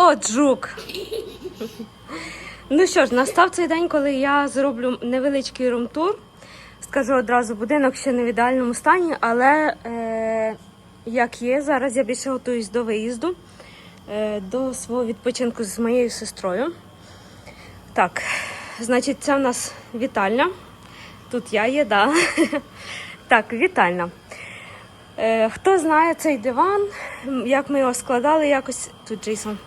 От жук. Ну що ж, настав цей день, коли я зроблю невеличкий румтур. Скажу одразу, будинок ще не в ідеальному стані, але е, як є, зараз я більше готуюсь до виїзду, е, до свого відпочинку з моєю сестрою. Так, значить, це в нас вітальня. Тут я є, да. Так, вітальня. Е, хто знає цей диван, як ми його складали, якось тут Джейсон.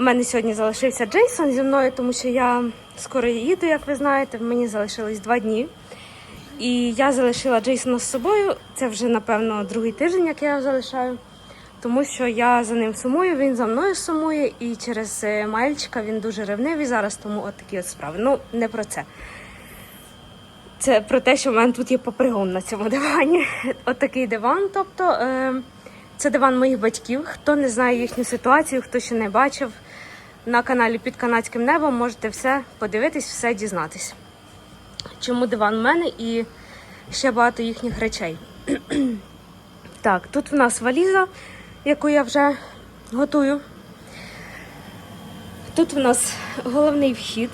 У мене сьогодні залишився Джейсон зі мною, тому що я скоро їду, як ви знаєте. Мені залишилось два дні. І я залишила Джейсона з собою. Це вже, напевно, другий тиждень, як я залишаю. Тому що я за ним сумую, він за мною сумує, і через е, мальчика він дуже ревнивий зараз, тому от такі от справи. Ну, не про це. Це про те, що в мене тут є попригон на цьому дивані. От такий диван. Тобто е, це диван моїх батьків. Хто не знає їхню ситуацію, хто ще не бачив на каналі під канадським небом, можете все подивитись, все дізнатись. Чому диван в мене і ще багато їхніх речей. так, тут в нас валіза, яку я вже готую. Тут в нас головний вхід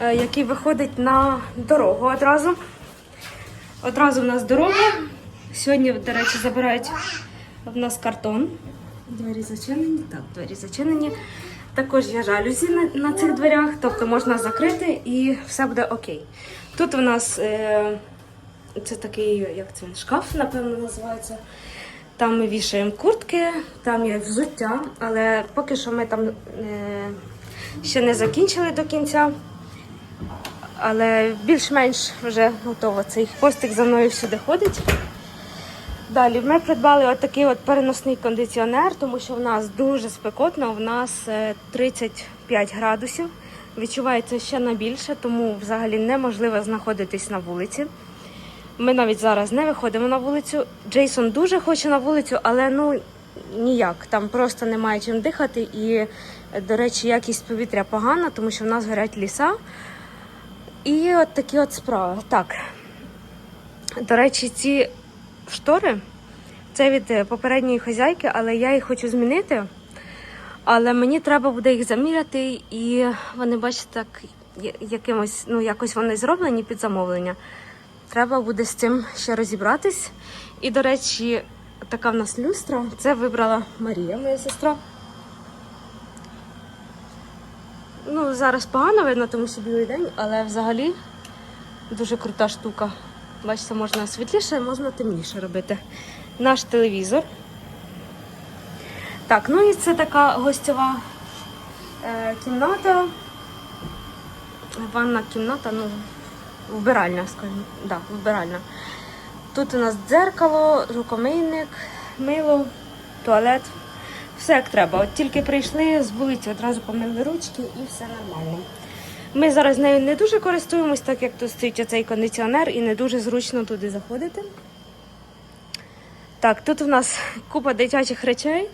е, який виходить на дорогу одразу. Одразу в нас дорога. Сьогодні, до речі, забирають в нас картон. Двері зачинені. Так, двері зачинені. Також є жалюзі на, на цих дверях, тобто можна закрити і все буде окей. Тут у нас е, це такий, як це, шкаф, напевно, називається. Там ми вішаємо куртки, там є взуття, але поки що ми там е, ще не закінчили до кінця. Але більш-менш вже готово. Цей хвостик за мною всюди ходить. Далі ми придбали отакий от переносний кондиціонер, тому що в нас дуже спекотно, в нас е, 35 градусів. Відчувається ще на більше, тому взагалі неможливо знаходитись на вулиці. Ми навіть зараз не виходимо на вулицю. Джейсон дуже хоче на вулицю, але ну ніяк. Там просто немає чим дихати. І, е, до речі, якість повітря погана, тому що в нас горять ліса. І от такі от справи. Так. До речі, ці штори це від е, попередньої хазяйки, але я їх хочу змінити. Але мені треба буде їх заміряти, і вони, бачите, так якимось, ну, якось вони зроблені під замовлення. Треба буде з цим ще розібратись. І, до речі, така в нас люстра. Це вибрала Марія, моя сестра. Ну, зараз погано видно, тому що білий день, але взагалі дуже крута штука. Бачите, можна світліше, можна темніше робити. Наш телевізор. Так, ну і це така гостьова е, кімната. Ванна кімната, ну, вбиральня, скажімо. Да, вбиральня. Тут у нас дзеркало, рукомийник, мило, туалет. Все як треба. От тільки прийшли з вулиці, одразу помили ручки і все нормально. Ми зараз нею не дуже користуємось, так як тут стоїть оцей кондиціонер і не дуже зручно туди заходити. Так, тут у нас купа дитячих речей.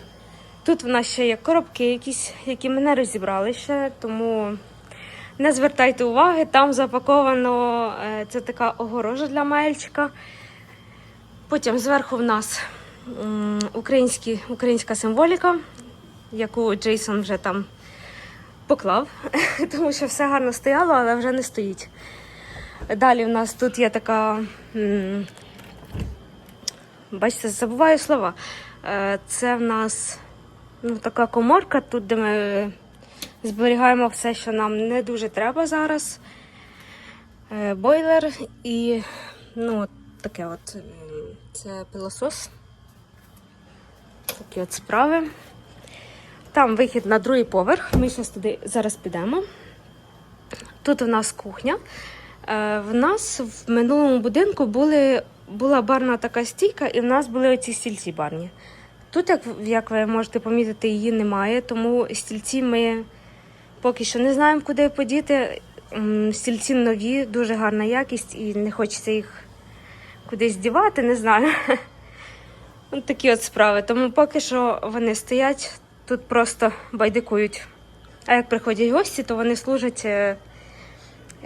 Тут в нас ще є коробки якісь, які ми не розібрали ще, тому не звертайте уваги, там запаковано е, це така огорожа для мальчика. Потім зверху в нас українські, українська символіка, яку Джейсон вже там поклав, тому що все гарно стояло, але вже не стоїть. Далі в нас тут є така. Бачите, забуваю слова. Е, Це в нас ну, така коморка, тут, де ми зберігаємо все, що нам не дуже треба зараз. Е, Бойлер і ну, таке от. Це пилосос. Такі от справи. Там вихід на другий поверх. Ми зараз туди зараз підемо. Тут у нас кухня. Е, В нас в минулому будинку були, була барна така стійка, і в нас були оці стільці барні. Тут, як, як ви можете помітити, її немає, тому стільці ми поки що не знаємо, куди подіти. Стільці нові, дуже гарна якість, і не хочеться їх кудись дівати, не знаю. Ось такі от справи. Тому поки що вони стоять, тут просто байдикують. А як приходять гості, то вони служать е,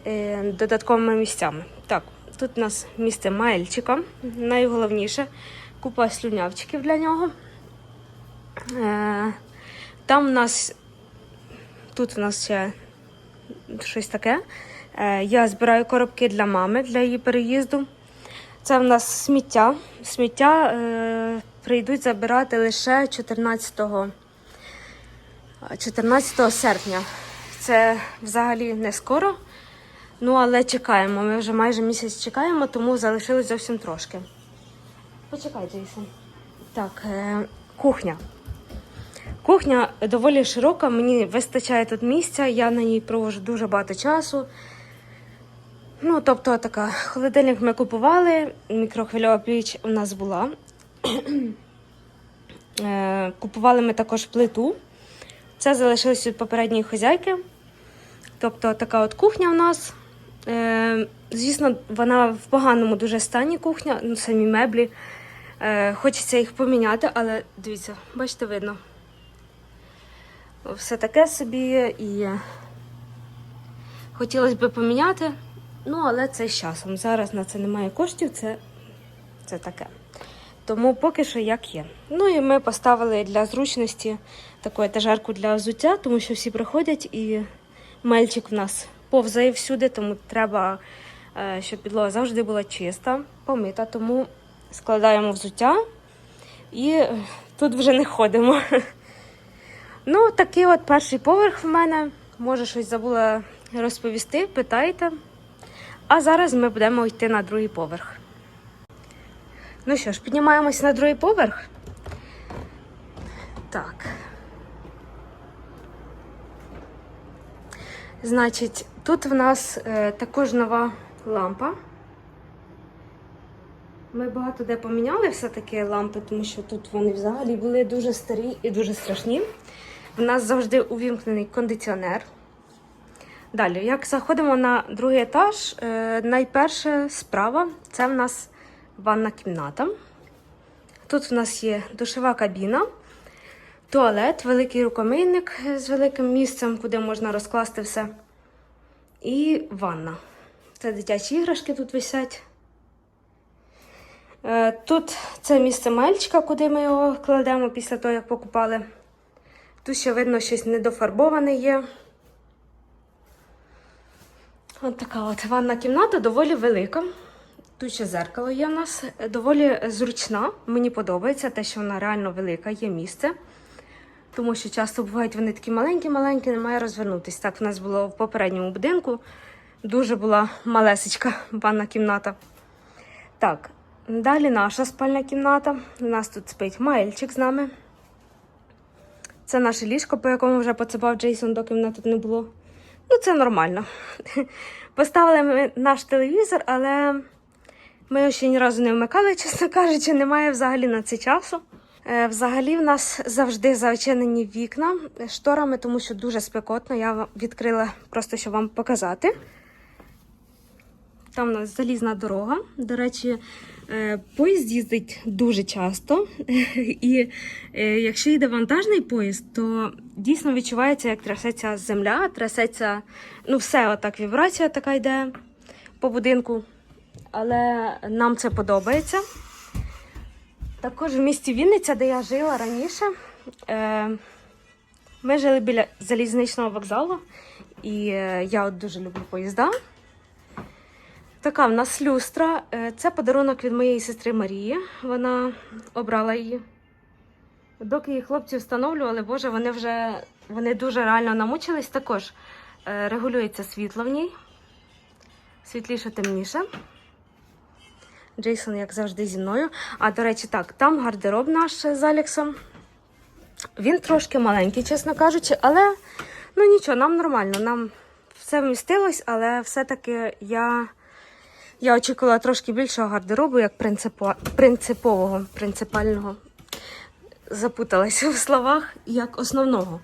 е, додатковими місцями. Так, тут у нас місце Маельчика, найголовніше. Купа слюнявчиків для нього. Е, там в нас тут в нас ще щось таке. Е, я збираю коробки для мами для її переїзду. Це в нас сміття. Сміття е, прийдуть забирати лише 14, 14 серпня. Це взагалі не скоро. Ну, але чекаємо. Ми вже майже місяць чекаємо, тому залишилось зовсім трошки. Почекай, Джейсон. Так, е, кухня. Кухня доволі широка, мені вистачає тут місця, я на ній провожу дуже багато часу. Ну, тобто, така, холодильник ми купували, мікрохвильова піч у нас була. Е, Купували ми також плиту. Це залишилось від попередньої хазяйки. Тобто така от кухня у нас. Е, звісно, вона в поганому дуже стані кухня, ну, самі меблі. Е, хочеться їх поміняти, але дивіться, бачите, видно. Все таке собі і хотілося б поміняти, ну, але це з часом. Зараз на це немає коштів, це, це таке. Тому поки що як є. Ну і ми поставили для зручності таку етажерку для взуття, тому що всі приходять і мельчик в нас повзає всюди, тому треба, е, щоб підлога завжди була чиста, помита. Тому складаємо взуття і тут вже не ходимо. Ну, такий от перший поверх в мене. Може, щось забула розповісти, питайте. А зараз ми будемо йти на другий поверх. Ну що ж, піднімаємось на другий поверх. Так. Значить, тут в нас е, також нова лампа. Ми багато де поміняли все-таки лампи, тому що тут вони взагалі були дуже старі і дуже страшні. В нас завжди увімкнений кондиціонер. Далі, як заходимо на другий етаж, е, найперше справа це в нас ванна кімната. Тут в нас є душова кабіна, туалет, великий рукомийник з великим місцем, куди можна розкласти все. І ванна. Це дитячі іграшки тут висять. Е, Тут це місце мальчика, куди ми його кладемо після того, як покупали. Тут ще видно, щось недофарбоване є. От така от ванна кімната доволі велика. Тут ще зеркало є в нас, доволі зручна. Мені подобається те, що вона реально велика, є місце. Тому що часто бувають вони такі маленькі-маленькі, немає розвернутися. Так в нас було в попередньому будинку. Дуже була малесечка ванна кімната. Так, далі наша спальня кімната. У нас тут спить Маельчик з нами. Це наше ліжко, по якому вже поцепав Джейсон, доки мене тут не було. Ну, це нормально. Поставили ми наш телевізор, але ми його ще ні разу не вмикали, чесно кажучи, немає взагалі на це часу. Е, Взагалі в нас завжди зачинені вікна шторами, тому що дуже спекотно. Я відкрила просто, щоб вам показати. Там у нас залізна дорога. До речі, е, поїзд їздить дуже часто. І е, якщо йде вантажний поїзд, то дійсно відчувається, як трясеться земля, трясеться, ну, все, отак вібрація така йде по будинку. Але нам це подобається. Також в місті Вінниця, де я жила раніше, е, ми жили біля залізничного вокзалу, і е, я от дуже люблю поїзда. Така в нас люстра. Е, Це подарунок від моєї сестри Марії. Вона обрала її. Доки її хлопці встановлювали, боже, вони вже вони дуже реально намучились. Також регулюється світло в ній. Світліше, темніше. Джейсон, як завжди, зі мною. А до речі, так, там гардероб наш з Алексом. Він трошки маленький, чесно кажучи, але ну нічого, нам нормально. Нам все вмістилось, але все-таки я, я очікувала трошки більшого гардеробу, як принципо, принципового, принципального. Запуталася в словах, як основного.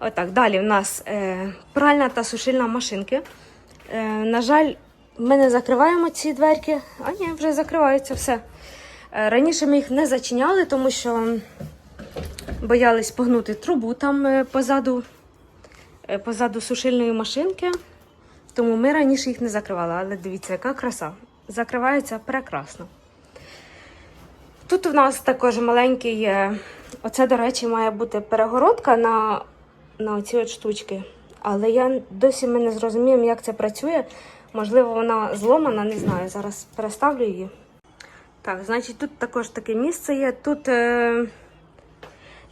Отак, далі в нас е, пральна та сушильна машинки. Е, на жаль, ми не закриваємо ці дверки, а ні, вже закриваються все. Е, раніше ми їх не зачиняли, тому що боялись погнути трубу там е, позаду, е, позаду сушильної машинки. Тому ми раніше їх не закривали. Але дивіться, яка краса. Закривається прекрасно. тут у нас також маленький. Оце, до речі, має бути перегородка на, на оці от штучки. Але я досі ми не зрозуміємо, як це працює. Можливо, вона зломана, не знаю. Зараз переставлю її. Так, значить, тут також таке місце є. Тут, е,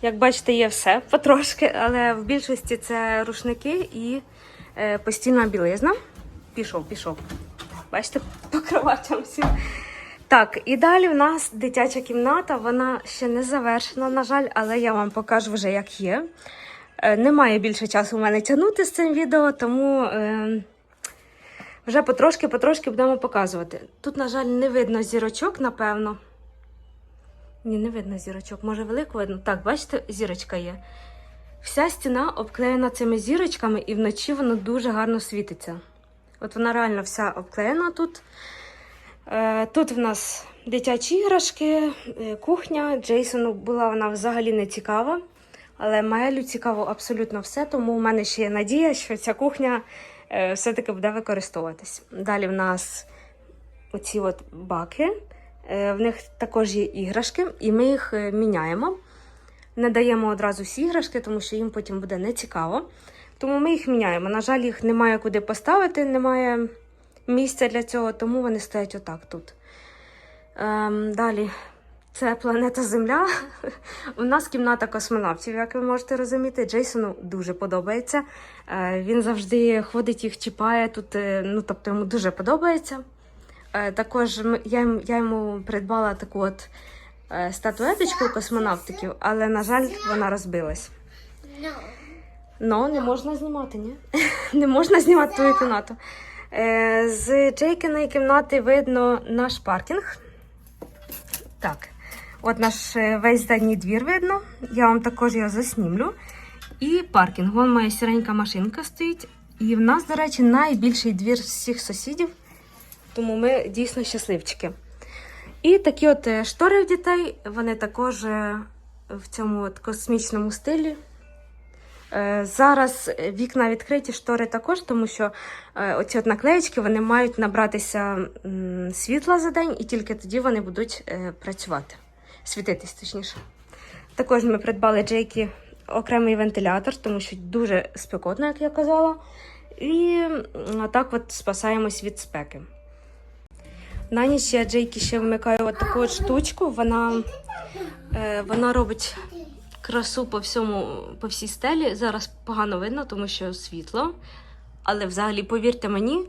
як бачите, є все потрошки, але в більшості це рушники і е, постільна білизна. Пішов, пішов. Бачите, по всім. Так, і далі в нас дитяча кімната. Вона ще не завершена, на жаль, але я вам покажу вже, як є. Е, Немає більше часу у мене тягнути з цим відео, тому е, вже потрошки-потрошки будемо показувати. Тут, на жаль, не видно зірочок, напевно. Ні, не видно зірочок. Може, велику видно? Так, бачите, зірочка є. Вся стіна обклеєна цими зірочками, і вночі воно дуже гарно світиться. От вона реально вся обклеєна тут. Е, Тут в нас дитячі іграшки, е, кухня. Джейсону була вона взагалі не цікава, але Маелю цікаво абсолютно все, тому у мене ще є надія, що ця кухня все-таки буде використовуватись. Далі в нас оці от баки. Е, В них також є іграшки, і ми їх е, міняємо. Не даємо одразу всі іграшки, тому що їм потім буде нецікаво. Тому ми їх міняємо. На жаль, їх немає куди поставити, немає місця для цього, тому вони стоять отак тут. Ем, далі, це планета Земля. У нас кімната космонавтів, як ви можете розуміти. Джейсону дуже подобається. Е, він завжди ходить, їх чіпає тут, е, ну тобто йому дуже подобається. Е, також я, йому- придбала таку от статуеточку космонавтиків, але, на жаль, вона розбилась. Ну, не можна знімати, ні? не можна знімати твою кімнату. З Джейкиної кімнати видно наш паркінг. Так, от наш е, весь задній двір видно. Я вам також його заснімлю. І паркінг. Вон моя сіренька машинка стоїть. І в нас, до речі, найбільший двір з всіх сусідів. Тому ми дійсно щасливчики. І такі от е, штори в дітей, вони також е, в цьому от космічному стилі. Зараз вікна відкриті, штори також, тому що оці от наклеєчки вони мають набратися світла за день, і тільки тоді вони будуть працювати, світитись точніше. Також ми придбали Джейкі окремий вентилятор, тому що дуже спекотно, як я казала. І так от спасаємось від спеки. На ніч я Джейкі ще вмикаю от таку от штучку. Вона, е, вона робить красу по всьому, по всій стелі. Зараз погано видно, тому що світло. Але взагалі, повірте мені,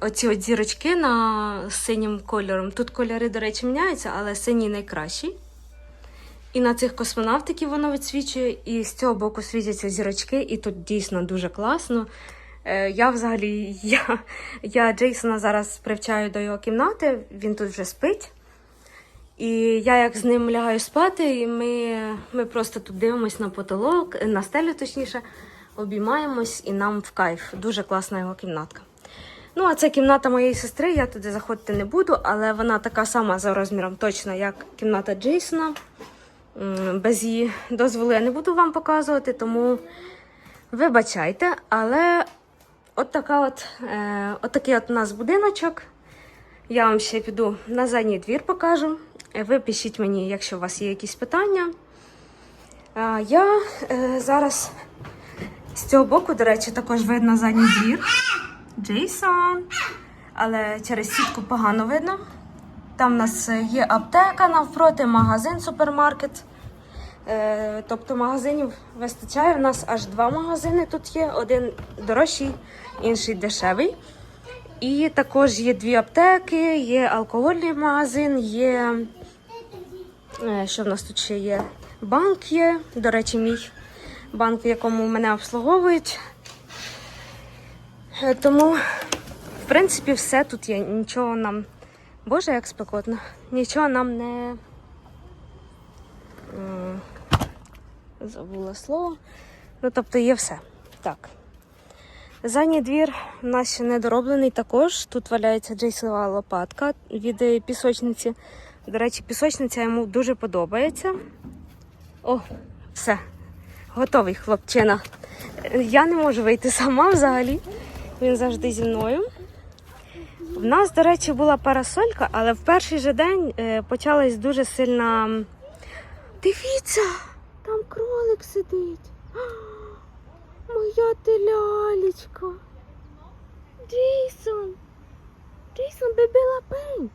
оці от зірочки на синім кольором. Тут кольори, до речі, міняються, але синій найкращий. І на цих космонавтиків воно відсвічує, і з цього боку світяться зірочки, і тут дійсно дуже класно. Е, Я взагалі, я, я Джейсона зараз привчаю до його кімнати, він тут вже спить. І я як з ним лягаю спати, і ми, ми просто тут дивимось на потолок, на стелю точніше, обіймаємось і нам в кайф. Дуже класна його кімнатка. Ну, а це кімната моєї сестри, я туди заходити не буду, але вона така сама за розміром точно, як кімната Джейсона. Без її дозволу я не буду вам показувати, тому вибачайте. Але от, така от, е, от такий от у нас будиночок. Я вам ще піду на задній двір покажу. Е, Ви пишіть мені, якщо у вас є якісь питання. А я е, зараз з цього боку, до речі, також видно задній двір. Джейсон. Але через сітку погано видно. Там в нас є аптека навпроти, магазин, супермаркет. Е, тобто магазинів вистачає. У нас аж два магазини тут є: один дорожчий, інший дешевий. І також є дві аптеки, є алкогольний магазин, є. е, Що в нас тут ще є? Банк є. До речі, мій банк, в якому мене обслуговують. Е, Тому, в принципі, все тут є. Нічого нам. Боже, як спекотно. Нічого нам не. Забула слово. Ну, тобто є все. Так. Задній двір у нас ще не дороблений також. Тут валяється джейсова лопатка від е, пісочниці. До речі, пісочниця йому дуже подобається. О, все. Готовий хлопчина. Е, Я не можу вийти сама взагалі. Він завжди зі мною. В нас, до речі, була парасолька, але в перший же день е, почалась дуже сильна. Дивіться, там кролик сидить. Моя ти лялечка. Джейсон. Джейсон бебе лапень.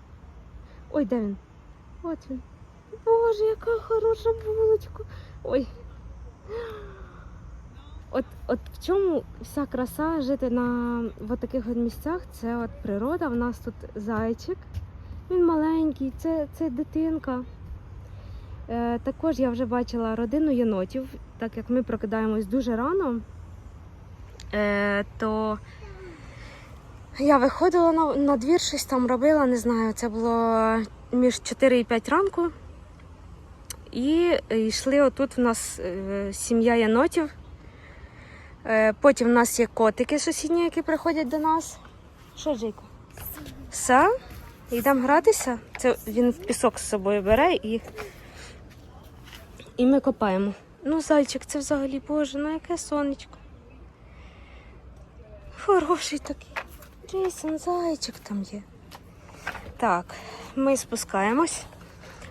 Ой, де він? От він. Боже, яка хороша булочка. Ой. От, от в чому вся краса жити на в таких от місцях, це от природа. У нас тут зайчик. Він маленький, це, це дитинка. Е, також я вже бачила родину єнотів, так як ми прокидаємось дуже рано, е, то я виходила на, на двір, щось там робила, не знаю, це було між 4 і 5 ранку. І йшли отут в нас е, сім'я єнотів. Е, Потім в нас є котики сусідні, які приходять до нас. Що, Джейко? Все? Йдемо гратися. Це він пісок з собою бере і, і ми копаємо. Ну, зайчик, це взагалі боже, ну яке сонечко. Хороший такий. Джейсон, зайчик там є. Так, ми спускаємось.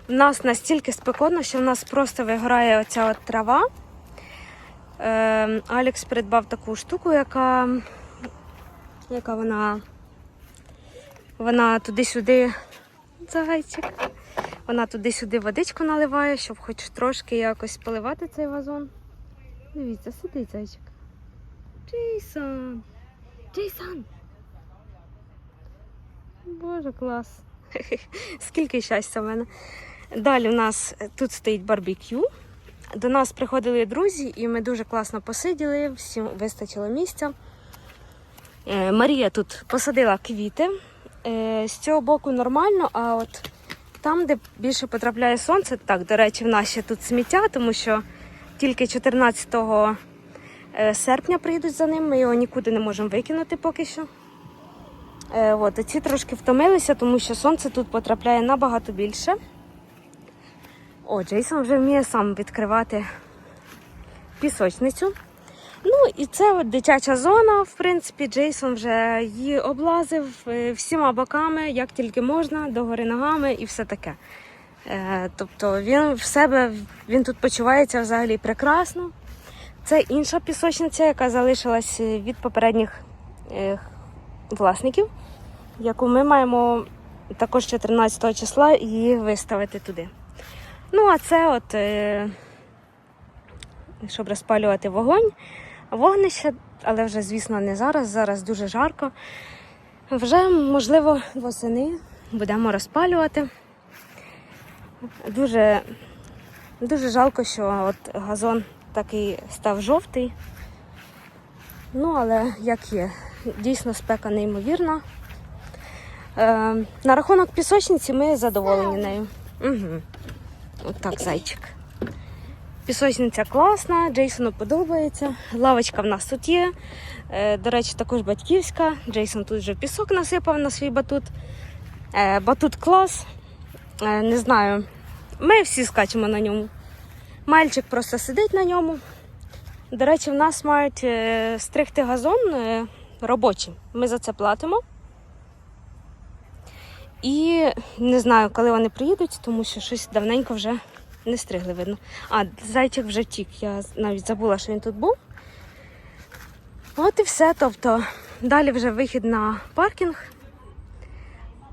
У нас настільки спекотно, що в нас просто вигорає оця от трава. Е, Алекс придбав таку штуку, яка, яка вона, вона туди-сюди, зайчик, вона туди-сюди водичку наливає, щоб хоч трошки якось поливати цей вазон. Дивіться, сидить зайчик. Джейсон! Джейсон! Боже, клас! Скільки щастя в мене. Далі у нас тут стоїть барбекю. До нас приходили друзі, і ми дуже класно посиділи, всім вистачило місця. Е, Марія тут посадила квіти. Е, З цього боку нормально, а от там, де більше потрапляє сонце, так, до речі, в нас ще тут сміття, тому що тільки 14 е, серпня прийдуть за ним, ми його нікуди не можемо викинути поки що. От, ці трошки втомилися, тому що сонце тут потрапляє набагато більше. О, Джейсон вже вміє сам відкривати пісочницю. Ну і це от дитяча зона. В принципі, Джейсон вже її облазив е, всіма боками, як тільки можна, догори ногами і все таке. Е, тобто він в себе він тут почувається взагалі прекрасно. Це інша пісочниця, яка залишилась від попередніх е, власників, яку ми маємо також 14 числа її виставити туди. Ну, а це от, е, щоб розпалювати вогонь, вогнище, але вже, звісно, не зараз. Зараз дуже жарко. Вже, можливо, восени будемо розпалювати. Дуже, дуже жалко, що от газон такий став жовтий. Ну, але як є, дійсно спека неймовірна. Е, на рахунок пісочниці ми задоволені нею. Угу. Отак, зайчик. Пісочниця класна, Джейсону подобається. Лавочка в нас тут є. Е, До речі, також батьківська. Джейсон тут вже пісок насипав на свій батут. Е, Батут клас. Е, Не знаю. Ми всі скачемо на ньому. Мальчик просто сидить на ньому. До речі, в нас мають стригти газон робочі. Ми за це платимо. І не знаю, коли вони приїдуть, тому що щось давненько вже не стригли видно. А, зайчик вже втік. Я навіть забула, що він тут був. От і все. Тобто, далі вже вихід на паркінг.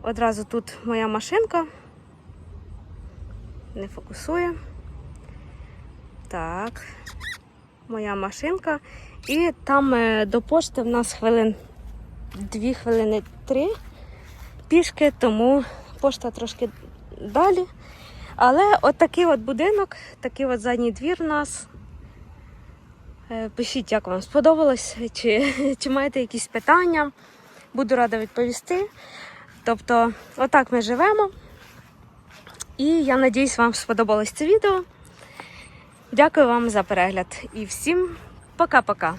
Одразу тут моя машинка. Не фокусує. Так. Моя машинка. І там е, до пошти в нас хвилин 2 хвилини 3 пішки, тому пошта трошки далі. Але от такий от будинок, такий от задній двір у нас. Е, Пишіть, як вам сподобалось, чи, чи маєте якісь питання. Буду рада відповісти. Тобто, отак ми живемо. І я надіюсь, вам сподобалось це відео. Дякую вам за перегляд і всім пока-пока.